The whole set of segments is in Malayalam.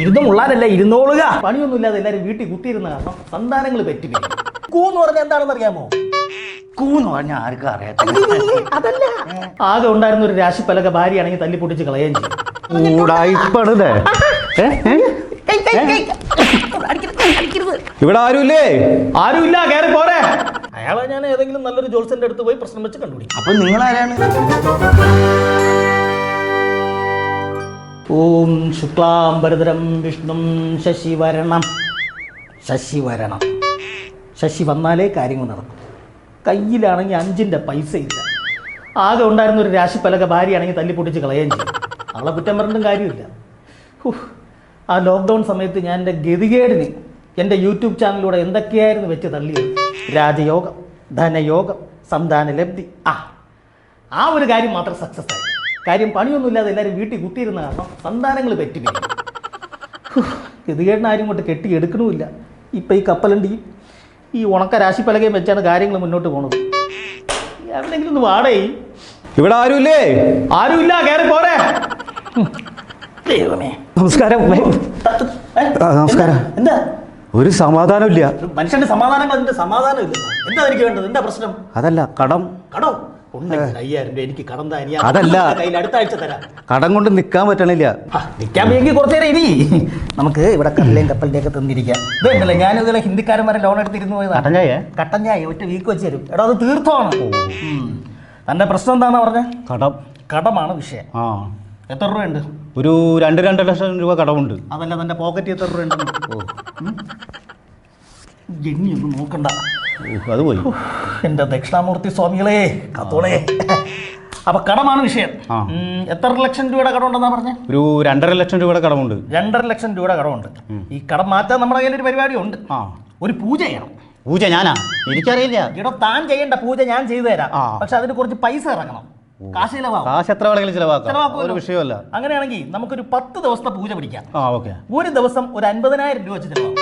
ഇരുന്ന് മുള്ളാനല്ല ഇരുന്നോളുക. പണിയൊന്നുമില്ലാതെ എല്ലാരും വീട്ടിൽ കുത്തിയിരുന്ന കാരണം സന്താനങ്ങൾ പറ്റി കൂന്ന് പറഞ്ഞാൽ എന്താണെന്ന് അറിയാമോ? കൂന്ന് പറഞ്ഞാൽ ആർക്കും അറിയാത്ത അതല്ല. ആകെ ഉണ്ടായിരുന്ന ഒരു രാശിപ്പലക പലക ഭാര്യയാണെങ്കിൽ തല്ലി പൊട്ടിച്ച് കളയുകയും ചെയ്യും. ഇവിടെ ആരുമില്ലേ? ആരുമില്ല കേറി പോരെ. അയാളെ ഞാൻ ഏതെങ്കിലും നല്ലൊരു ജോത്സന്റെ അടുത്ത് പോയി പ്രശ്നം വെച്ച് കണ്ടുപിടിക്കും. അപ്പൊ നിങ്ങൾ ആരാണ് ഓം ശുക്ലാംബരതരം വിഷ്ണു ശശിവരണം. ശശിവരണം. ശശി വന്നാലേ കാര്യങ്ങൾ നടക്കും. കയ്യിലാണെങ്കിൽ അഞ്ചിന്റെ പൈസ ഇല്ല ആകെ ഉണ്ടായിരുന്ന ഒരു രാശി പലക ഭാര്യയാണെങ്കിൽ തല്ലി പൊട്ടിച്ച് കളയുകയും ചെയ്യും. അവളെ കുറ്റം പറഞ്ഞിട്ടും കാര്യമില്ല. ആ ലോക്ക്ഡൗൺ സമയത്ത് ഞാൻ എന്റെ ഗതികേടിന് എന്റെ യൂട്യൂബ് ചാനലിലൂടെ എന്തൊക്കെയായിരുന്നു വെച്ച് തള്ളിയത്? രാജയോഗം ധനയോഗം സന്താന ലബ്ധി ആ ആ ഒരു കാര്യം മാത്രം സക്സസ് ആയി. കാര്യം പണിയൊന്നുമില്ലാതെ എല്ലാവരും വീട്ടിൽ കുത്തിയിരുന്ന കാരണം സന്താനങ്ങൾ പറ്റുകയും ഗതികേടിന് ആരും കൊണ്ട് കെട്ടി എടുക്കണമില്ല ഇപ്പം ഈ കപ്പലണ്ടിയും ഈ ഉണക്ക രാശി പലകയും വെച്ചാണ് കാര്യങ്ങൾ മുന്നോട്ട് പോണത്. എവിടെയെങ്കിലും ഒന്ന് വാടേ. ഇവിടെ ആരുമില്ലേ? ആരുമില്ല കയറി പോരെ. ദൈവമേ. നമസ്കാരം. നമസ്കാരം. എന്താ? ഒരു സമാധാനമില്ല മനുഷ്യന്റെ സമാധാനങ്ങൾ അതിന്റെ സമാധാനം ഇല്ല എന്താ എനിക്ക് വേണ്ടത്? എന്താ പ്രശ്നം? അതല്ല കടം. കടം? അയ്യായിരം രൂപ എനിക്ക് കടം അതല്ല. കയ്യിൽ അടുത്ത ആഴ്ച തരാം. കടം കൊണ്ട് നിൽക്കാൻ പറ്റണില്ല. നിൽക്കാൻ വേണ്ടി കുറച്ചു നേരം ഇനി. നമുക്ക് ഇവിടെ കടലേം കപ്പലിന്റെ ഒക്കെ തന്നിരിക്കാം ഇതല്ലേ ഞാൻ ഇതുപോലെ ഹിന്ദിക്കാരന്മാരെ ലോൺ എടുത്തിരുന്നു പോയത്. കട്ടഞ്ഞായ ചായ? ഒറ്റ വീക്ക് വെച്ച് തരും. എടാ അത് തീർത്ഥമാണ്. തന്റെ പ്രശ്നം എന്താണെന്ന് പറഞ്ഞ? കടം. കടമാണ് വിഷയം. ആ. എത്ര രൂപയുണ്ട്? ഒരു രണ്ട് രണ്ടര ലക്ഷം രൂപ കടമുണ്ട്. അതല്ല തന്റെ പോക്കറ്റ് എത്ര രൂപയുണ്ട് ജന്നി ഒന്നും നോക്കണ്ട. അത് പോയി. എന്റെ ദക്ഷിണാമൂർത്തി സ്വാമികളെ കത്തോളേ. അപ്പൊ കടമാണ് വിഷയം. എത്ര ലക്ഷം രൂപയുടെ കടമുണ്ടെന്നാ പറഞ്ഞേ? ഒരു രണ്ടര ലക്ഷം രൂപയുടെ കടമുണ്ട്. രണ്ടര ലക്ഷം രൂപയുടെ കടമുണ്ട്. ഈ കടം മാറ്റാൻ നമ്മുടെ കയ്യിൽ ഒരു പരിപാടി ഉണ്ട് ഒരു പൂജ ചെയ്യണം. പൂജ ഞാനാ? എനിക്കറിയില്ല. ഇവിടെ താൻ ചെയ്യേണ്ട പൂജ ഞാൻ ചെയ്തു തരാം. പക്ഷെ അതിന് കുറച്ച് പൈസ ഇറങ്ങണം. കാശ് ചിലവാകും. കാശ് എത്ര വേണമെങ്കിലും ചിലവാക്കാം. ഒരു വിഷയമല്ല. അങ്ങനെയാണെങ്കിൽ നമുക്കൊരു പത്ത് ദിവസത്തെ പൂജ പിടിക്കാം. ആ ഓക്കെ. ഒരു ദിവസം ഒരു അൻപതിനായിരം രൂപ വെച്ച് ചിലവാകും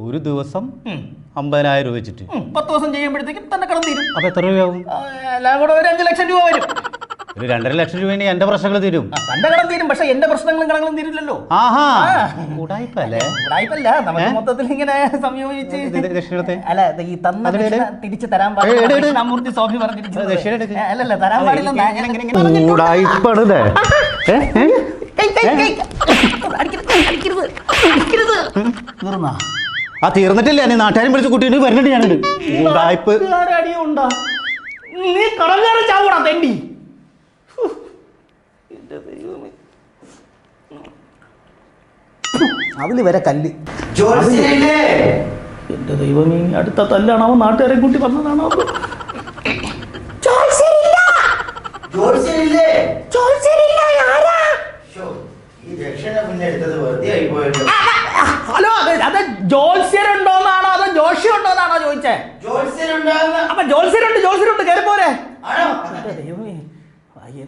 ഒരു ദിവസം. അമ്പതിനായിരം രൂപ വെച്ചിട്ട്. പത്ത് ദിവസം ചെയ്യുമ്പോഴത്തേക്കും തന്നെ കടന്നു തീരും. അപ്പൊ എത്ര രൂപയാവും? എല്ലാം കൂടെ ഒരു അഞ്ച് ലക്ഷം രൂപ വരും. ഒരു രണ്ടര ലക്ഷം രൂപ എന്റെ പ്രശ്നങ്ങൾ തീരും. തന്റെ കടം തീരും പക്ഷെ എന്റെ പ്രശ്നങ്ങളും കടങ്ങളും തീരില്ലല്ലോ. ആഹാ കൂടായ്പല്ലേ? ഉടായിപ്പല്ലേ ഉടായിപ്പല്ല നമുക്ക് മൊത്തത്തിൽ ഇങ്ങനെ സംയോജിച്ച് അല്ല ഈ തന്ന തിരിച്ചു തരാൻ. പാടില്ല സ്വാമി. ഏ, അല്ലല്ല തരാൻ പാടില്ല. ആ തീർന്നിട്ടില്ല? നീ നാട്ടുകാരും വിളിച്ച് കൂട്ടിയിട്ട് വരുന്നുണ്ട് ഞാനുണ്ട് നാട്ടുകാരെ നീ കടങ്ങാറ് ചാവൂടാ തെണ്ടി ഹു. എന്റെ ദൈവമേ. അതിൽ വരെ കല്ല്. എന്റെ ദൈവമേ അടുത്ത തല്ലാണോ നാട്ടുകാരെ കൂട്ടി വന്നതാണോ ഹലോ അതെ അത് ജോത്സ്യരുണ്ടോന്നാണോ? അതോ ജോഷിയുണ്ടോന്നാണോ ചോദിച്ചേ? അപ്പൊ ജോത്സ്യരുണ്ട് ജോത്സ്യരുണ്ട് കയറി പോരെ. ദൈവമേ അയ്യ.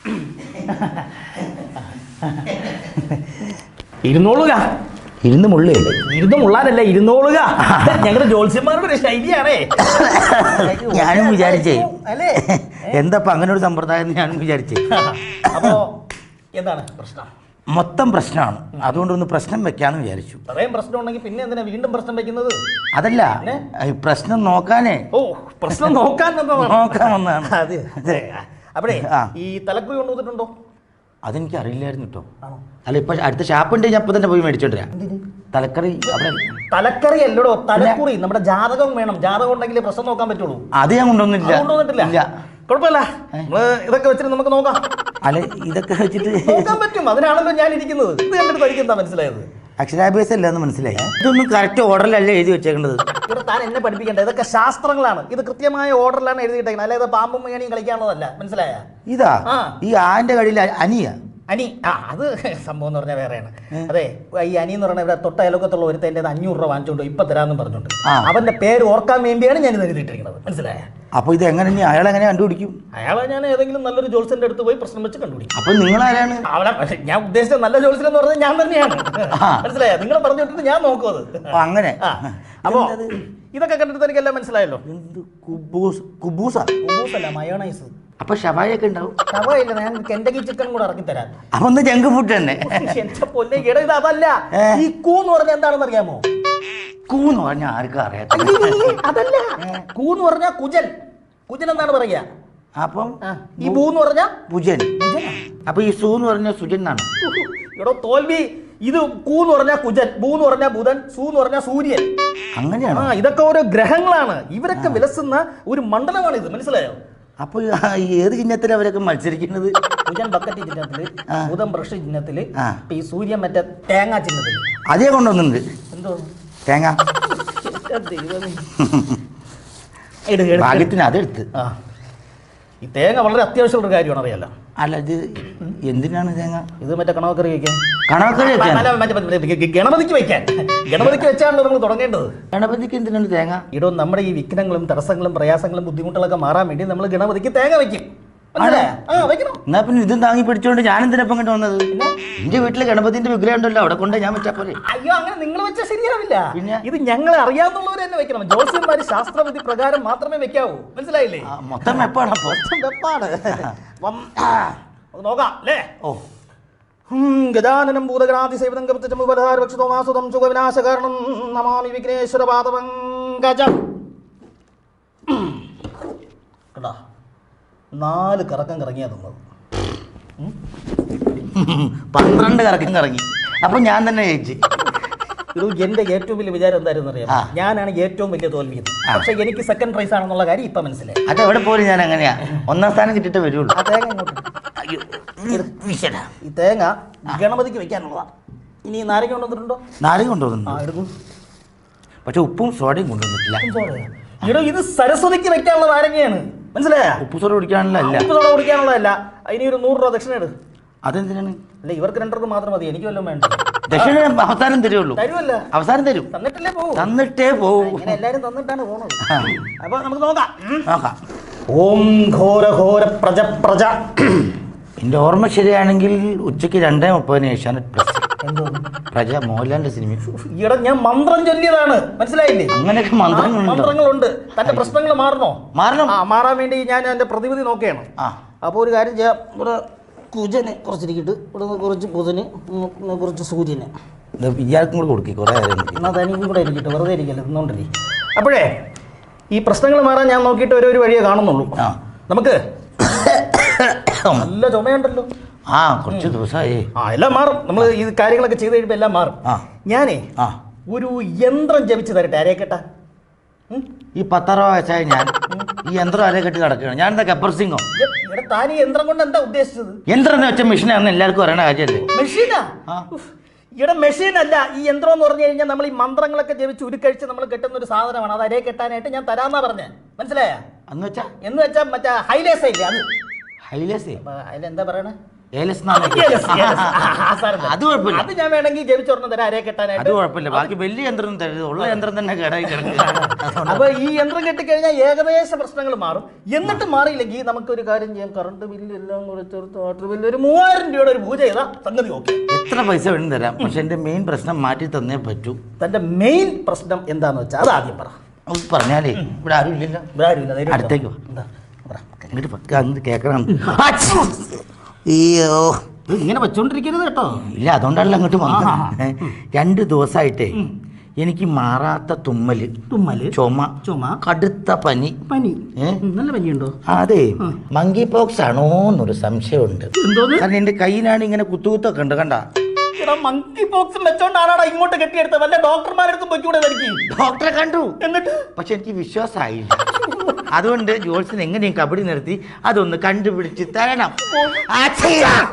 ഇരുന്നോളുക. ഇരുന്ന് മുള്ളിയല്ലേ ഇരുന്ന് മുള്ളാനല്ല ഇരുന്നോളുക. ഞങ്ങളുടെ ജോത്സ്യന്മാരുടെ ഒരു ശൈലിയാണേ. ഞാനും വിചാരിച്ചേ. അല്ലേ? എന്താ അങ്ങനെ ഒരു സമ്പ്രദായം എന്ന് ഞാനും വിചാരിച്ചേ. അപ്പോ എന്താണ് പ്രശ്നം? മൊത്തം പ്രശ്നമാണ് അതുകൊണ്ട് ഒന്ന് പ്രശ്നം വെക്കാന്ന് വിചാരിച്ചു. പ്രശ്നം ഉണ്ടെങ്കിൽ പിന്നെ എന്തിനാ വീണ്ടും പ്രശ്നം വെക്കുന്നത്? അതല്ല പ്രശ്നം നോക്കാനേ. ഓ പ്രശ്നം നോക്കാൻ. നോക്കാൻ വന്നതാണ്. അതെ അതെ. അപ്പഴേ ഈ തലക്കുറി കൊണ്ടുവന്നിട്ടുണ്ടോ? അതെനിക്ക് അറിയില്ലായിരുന്നു കേട്ടോ അല്ല ഇപ്പൊ അടുത്ത ഷാപ്പ് ഉണ്ട് ഞാൻ ഇപ്പൊ തന്നെ പോയി മേടിച്ചോണ്ടിരാ തലക്കറി അവിടെ തലക്കറി അല്ലടോ തലക്കുറി. നമ്മുടെ ജാതകം വേണം. ജാതകം ഉണ്ടെങ്കിൽ പ്രശ്നം നോക്കാൻ പറ്റുള്ളൂ. അത് ഞാൻ കൊണ്ടുവന്നില്ല കൊണ്ടുവന്നിട്ടില്ല? കുഴപ്പമില്ല. നമ്മൾ ഇതൊക്കെ വെച്ചിട്ട് നമുക്ക് നോക്കാം. അല്ല ഇതൊക്കെ വെച്ചിട്ട് നോക്കാൻ പറ്റും. അതിനാണല്ലോ ഞാൻ ഇരിക്കുന്നത്. ഇത് കണ്ടിട്ട് തനിക്ക് എന്താ മനസ്സിലായത്? അക്ഷരാഭ്യാസം അല്ല എന്ന് മനസ്സിലായി. ഇതൊന്നും കറക്റ്റ് ഓർഡറിലല്ല എഴുതി വെച്ചേക്കേണ്ടത് ഇവിടെ താൻ എന്നെ പഠിപ്പിക്കേണ്ട. ഇതൊക്കെ ശാസ്ത്രങ്ങളാണ്. ഇത് കൃത്യമായ ഓർഡറിലാണ് എഴുതിയിട്ടേക്കുന്നത് അല്ലാതെ പാമ്പും മേണിയും കളിക്കാനുള്ളതല്ല. മനസ്സിലായ? ഇതാ ഈ ആന്റെ കടിയിൽ അനിയ. അനി ആ അത് സംഭവം എന്ന് പറഞ്ഞാൽ വേറെയാണ്. അതെ ഈ അനി എന്ന് പറഞ്ഞാൽ ഇവിടെ തൊട്ട അയലോക്കത്തുള്ള ഒരുത്തന്റെ അഞ്ഞൂറ് രൂപ വാങ്ങിച്ചുകൊണ്ട് ഇപ്പൊ തരാമെന്ന് പറഞ്ഞുണ്ട്. അവന്റെ പേര് ഓർക്കാൻ വേണ്ടിയാണ് ഞാൻ ഇത് എഴുതിയിട്ടിരിക്കുന്നത്. മനസ്സിലായ? അപ്പൊ ഇത് എങ്ങനെ അയാൾ എങ്ങനെ കണ്ടുപിടിക്കും? അയാളെ ഞാൻ ഏതെങ്കിലും നല്ലൊരു ജോൽസിന്റെ അടുത്ത് പോയി പ്രശ്നം വെച്ച് കണ്ടുപിടിക്കും. അപ്പൊ നിങ്ങൾ ആരാണ് അവളെ ഞാൻ ഉദ്ദേശിച്ചത് നല്ല ജോത്സ്യൻ എന്ന് പറഞ്ഞാൽ ഞാൻ തന്നെയാണ്. മനസ്സിലായോ? നിങ്ങൾ പറഞ്ഞിട്ട് ഞാൻ നോക്കും അത്. അപ്പൊ അങ്ങനെ. അപ്പോ ഇതൊക്കെ കണ്ടിട്ട് എനിക്കെല്ലാം മനസ്സിലായല്ലോ? എന്ത് കുബൂസ് കുബൂസ? കുബൂസല്ല മയോണൈസ്. അപ്പൊ ഷവായൊക്കെ ഉണ്ടാവും. ഷവയില്ല ഞാൻ കെൻഡക്കി ചിക്കൻ കൂടെ ഇറക്കി തരാം അപ്പൊ ഒന്ന് ജങ്ക് ഫുഡ് തന്നെ. എന്റെ പൊന്നെ ഇട ഇത് അതല്ല. ഈ കൂ എന്ന് പറഞ്ഞാൽ എന്താണെന്ന് അറിയാമോ? കൂന്ന് പറഞ്ഞാൽ ആർക്കും അറിയാത്ത അതല്ല. കൂ എന്ന് പറഞ്ഞാൽ കുജൻ. കുജൻ എന്താണ് പറയുക? അപ്പം ഈ ഭൂ എന്ന് പറഞ്ഞാ ഭുജൻ. അപ്പൊ ഈ സൂ എന്ന് പറഞ്ഞ സുജൻ എന്നാണ്. എടോ തോൽവി. ഇത് കൂ എന്ന് പറഞ്ഞാൽ കുജൻ ഭൂ എന്ന് പറഞ്ഞാൽ ബുധൻ സൂ എന്ന് പറഞ്ഞാൽ സൂര്യൻ. അങ്ങനെയാണ്? ഇതൊക്കെ ഓരോ ഗ്രഹങ്ങളാണ്. ഇവരൊക്കെ വിലസുന്ന ഒരു മണ്ഡലമാണ് ഇത് മനസ്സിലായോ? അപ്പൊ ഈ ഏത് ചിഹ്നത്തിലും അവരൊക്കെ മത്സരിക്കുന്നത്? കുജൻ ബക്കറ്റ് ചിഹ്നത്തിൽ ഭൂതം ബ്രഷ് ചിഹ്നത്തിൽ ഈ സൂര്യൻ മറ്റേ തേങ്ങ ചിഹ്നത്തിൽ. അതേ കൊണ്ടുവന്നിട്ടുണ്ട്. എന്തോ? തേങ്ങ. ഭാഗ്യത്തിന് അതെടുത്ത് ഈ തേങ്ങ വളരെ അത്യാവശ്യമുള്ള ഒരു കാര്യമാണ് അറിയാലോ അല്ല ഇത് എന്തിനാണ് തേങ്ങ? ഇത് മറ്റേ കണവക്കറി വയ്ക്കാൻ. കണവക്കറി വെക്കാൻ ഗണപതിക്ക് വയ്ക്കാൻ. ഗണപതിക്ക് വെച്ചാണല്ലോ നമ്മൾ തുടങ്ങേണ്ടത്. ഗണപതിക്ക് എന്തിനാണ് തേങ്ങ? ഇടോ നമ്മുടെ ഈ വിഘ്നങ്ങളും തടസ്സങ്ങളും പ്രയാസങ്ങളും ബുദ്ധിമുട്ടുകളൊക്കെ മാറാൻ വേണ്ടി നമ്മൾ ഗണപതിക്ക് തേങ്ങ വെക്കും എന്നാ പിന്നെ ഇതും താങ്ങി പിടിച്ചോണ്ട് ഞാൻ എന്തിനപ്പം ഇങ്ങോട്ട് വന്നത്? എന്റെ വീട്ടിൽ ഗണപതിന്റെ വിഗ്രഹം ഉണ്ടല്ലോ അവിടെ കൊണ്ട് ഞാൻ വെച്ചാ പോലെ അയ്യോ അങ്ങനെ നിങ്ങൾ വെച്ചാൽ ശരിയാവില്ല. പിന്നെ? ഇത് ഞങ്ങളെ അറിയാവുന്നവർ തന്നെ വെക്കണം. ജോസ്യന്മാര് ശാസ്ത്രവിധി പ്രകാരം മാത്രമേ വെക്കാവൂ. മനസ്സിലായില്ലേ? മൊത്തം വെപ്പാണ്? മൊത്തം വെപ്പാണ്. നാല് കറക്കം കറങ്ങിയാ തന്നത് പന്ത്രണ്ട് കറക്കം കറങ്ങി. അപ്പൊ ഞാൻ തന്നെ ജയിച്ചു. ഇത് എന്റെ ഏറ്റവും വലിയ വിചാരം എന്തായിരുന്നു അറിയാം. ഞാനാണ് ഏറ്റവും വലിയ തോൽവിയത് പക്ഷെ എനിക്ക് സെക്കൻഡ് പ്രൈസ് ആണെന്നുള്ള കാര്യം ഇപ്പൊ മനസ്സിലായി. അത് എവിടെ പോലും ഞാൻ അങ്ങനെയാ. ഒന്നാം സ്ഥാനം കിട്ടിട്ട് വരുള്ളൂ. ആ തേങ്ങ ഇങ്ങോട്ട് ഇട്. ഈ തേങ്ങ ഗണപതിക്ക് വെക്കാനുള്ളതാ. ഇനി ഈ നാരങ്ങ കൊണ്ടുവന്നിട്ടുണ്ടോ? നാരങ്ങ ആ കൊണ്ടുവന്നു എടുക്കും. പക്ഷെ ഉപ്പും സോഡയും കൊണ്ടുവന്നിട്ടില്ല. ഇടോ ഇത് സരസ്വതിക്ക് വെക്കാനുള്ള നാരങ്ങയാണ്. മനസ്സിലായോ? ഉപ്പ് സോഡ കുടിക്കാനുള്ള അല്ല. ഉപ്പ് സോഡ കുടിക്കാനുള്ളതല്ല. ഇനി ഒരു നൂറ് രൂപ ദക്ഷിണ ഇട്. അതെന്തിനാണ്? അല്ല ഇവർക്ക് രണ്ടർക്ക് മാത്രം മതി. എനിക്ക് വല്ലതും വേണ്ട? ദക്ഷിണ അവസാനം തരുള്ളൂ. തരുമല്ല അവസാനം തരും. തന്നിട്ടല്ലേ പോകും തന്നിട്ടേ പോകും ഇങ്ങനെ എല്ലാരും തന്നിട്ടാണ് പോണത്. അപ്പൊ നമുക്ക് നോക്കാം. നോക്കാം. ഓം ഘോര ഘോര പ്രജ പ്രജ. എന്റെ ഓർമ്മ ശരിയാണെങ്കിൽ ഉച്ചയ്ക്ക് രണ്ടേ മുപ്പതിന് ഏഷ്യാനെറ്റ് പ്ലസ് എന്തോ? പ്രജ മോഹൻലാലിന്റെ സിനിമ. ഈയിടെ ഞാൻ മന്ത്രം ചൊല്ലിയതാണ്. മനസ്സിലായില്ലേ? അങ്ങനെയൊക്കെ മന്ത്രങ്ങളുണ്ട്? തന്റെ പ്രശ്നങ്ങൾ മാറണോ? മാറണം. ആ മാറാൻ വേണ്ടി ഞാൻ എന്റെ പ്രതിവിധി നോക്കുകയാണ്. ആ. അപ്പോൾ ഒരു കാര്യം ചെയ്യാം. ഇവിടെ കുജന് കുറച്ചിരിക്കട്ട്. ഇവിടെ നിന്ന് കുറച്ച് ബുധന് കുറച്ച് സൂര്യന്. ഇയാൾക്കും കൂടെ കൊടുക്കി കുറെ എന്നാൽ തനിക്കും കൂടെ ഇരിക്കട്ടെ വെറുതെ ഇരിക്കല്ലേ തിന്നോണ്ടിരി അപ്പോഴേ ഈ പ്രശ്നങ്ങൾ മാറാൻ ഞാൻ നോക്കിയിട്ട് ഒരു ഒരു വഴിയേ കാണുന്നുള്ളൂ. ആ. നമുക്ക് നല്ല ചുമയുണ്ടല്ലോ. ആ കുറച്ച് ദിവസമായി ആ എല്ലാം മാറും. നമ്മൾ ഈ കാര്യങ്ങളൊക്കെ ചെയ്ത് കഴിയുമ്പോൾ എല്ലാം മാറും. ആ. ഞാനേ ആ. ഒരു യന്ത്രം ജപിച്ച് തരട്ടെ ആരേക്കട്ട ഈ പത്താറ വയസ്സായ ഞാൻ ഈ യന്ത്രം അരേ കെട്ടി നടക്കുകയാണ്. ഞാൻ എന്താ ഗബ്ബർ സിംഗോ? ഇവിടെ താൻ ഈ യന്ത്രം കൊണ്ട് എന്താ ഉദ്ദേശിച്ചത്? യന്ത്രം എന്ന് വെച്ച മെഷീനാണെന്ന് എല്ലാവർക്കും അറിയണ കാര്യമല്ലേ? മെഷീനാ. ഇവിടെ മെഷീൻ അല്ല. ഈ യന്ത്രം എന്ന് പറഞ്ഞു കഴിഞ്ഞാൽ നമ്മൾ ഈ മന്ത്രങ്ങളൊക്കെ ജപിച്ച് ഉരുക്കഴിച്ച് നമ്മൾ കെട്ടുന്ന ഒരു സാധനമാണ്. അത് അരേ കെട്ടാനായിട്ട് ഞാൻ തരാന്നാ പറഞ്ഞേ. മനസ്സിലായ? എന്ന് വെച്ചാ? എന്ന് വെച്ചാൽ മറ്റേ ഹൈലേസ് ഇല്ലേ അത്? ഹൈലേസേ അതിലെന്താ പറയണേ? ഏലസ് എന്നാണ് Yes, yes. ആ, സാരമില്ല. അത് കുഴപ്പമില്ല. അത് ഞാൻ വേണമെങ്കിൽ ജപിച്ചോർന്ന് തരാം അരേ അത് കെട്ടാനായിട്ട് കുഴപ്പമില്ല ബാക്കി വലിയ യന്ത്രം തരരുത്. ഉള്ള യന്ത്രം തന്നെ കേടായി കിടക്കുക അപ്പൊ ഈ യന്ത്രം കെട്ടിക്കഴിഞ്ഞാൽ ഏകദേശ പ്രശ്നങ്ങൾ മാറും. എന്നിട്ട് മാറിയില്ലെങ്കിൽ നമുക്ക് ഒരു കാര്യം ചെയ്യാം. കറണ്ട് ബില്ല് എല്ലാം കൂടെ ചേർത്ത് വാട്ടർ ബില്ല് ഒരു മൂവായിരം രൂപയുടെ ഒരു പൂജ ചെയ്താൽ സംഗതി ഓക്കെ എത്ര പൈസ വേണം തരാം. പക്ഷെ എന്റെ മെയിൻ പ്രശ്നം മാറ്റി തന്നേ പറ്റൂ. തന്റെ മെയിൻ പ്രശ്നം എന്താന്ന് വെച്ചാൽ അത് ആദ്യം പറ. പറഞ്ഞാലേ. ഇവിടെ ആരും ഇല്ലല്ലോ. ഇവിടെ ആരും ഇല്ല. അടുത്തേക്ക്. വാ. ഇങ്ങോട്ട് കേൾക്കണം. അയ്യോ. ഇങ്ങനെ വെച്ചോണ്ടിരിക്കരുത് കേട്ടോ. ഇല്ല അതുകൊണ്ടല്ല അങ്ങോട്ട് വന്നത് രണ്ടു ദിവസമായിട്ടേ എനിക്ക് മാറാത്ത തുമ്മൽ തുമ്മൽ ചുമ ചുമ കടുത്ത പനി. പനി? നല്ല പനിയുണ്ടോ? അതെ. മങ്കി പോക്സ് ആണോന്നൊരു സംശയമുണ്ട്. കാരണം എന്റെ കയ്യിലാണ് ഇങ്ങനെ കുത്തുകുത്തൊക്കെ ഉണ്ട് കണ്ട? മങ്കി ബോക്സും വെച്ചോണ്ടാണോ ഇങ്ങോട്ട് കെട്ടിയെടുത്തത്? വല്ല ഡോക്ടർമാരെടുത്തും പോയിക്കൂടെ ഡോക്ടറെ കണ്ടു. എന്നിട്ട്? പക്ഷെ എനിക്ക് വിശ്വാസമായില്ല. അതുകൊണ്ട് ജോത്സ്യൻ എങ്ങനെയും കബഡി നിർത്തി അതൊന്ന് കണ്ടുപിടിച്ച് തരണം. ആ, ചെയ്യാം.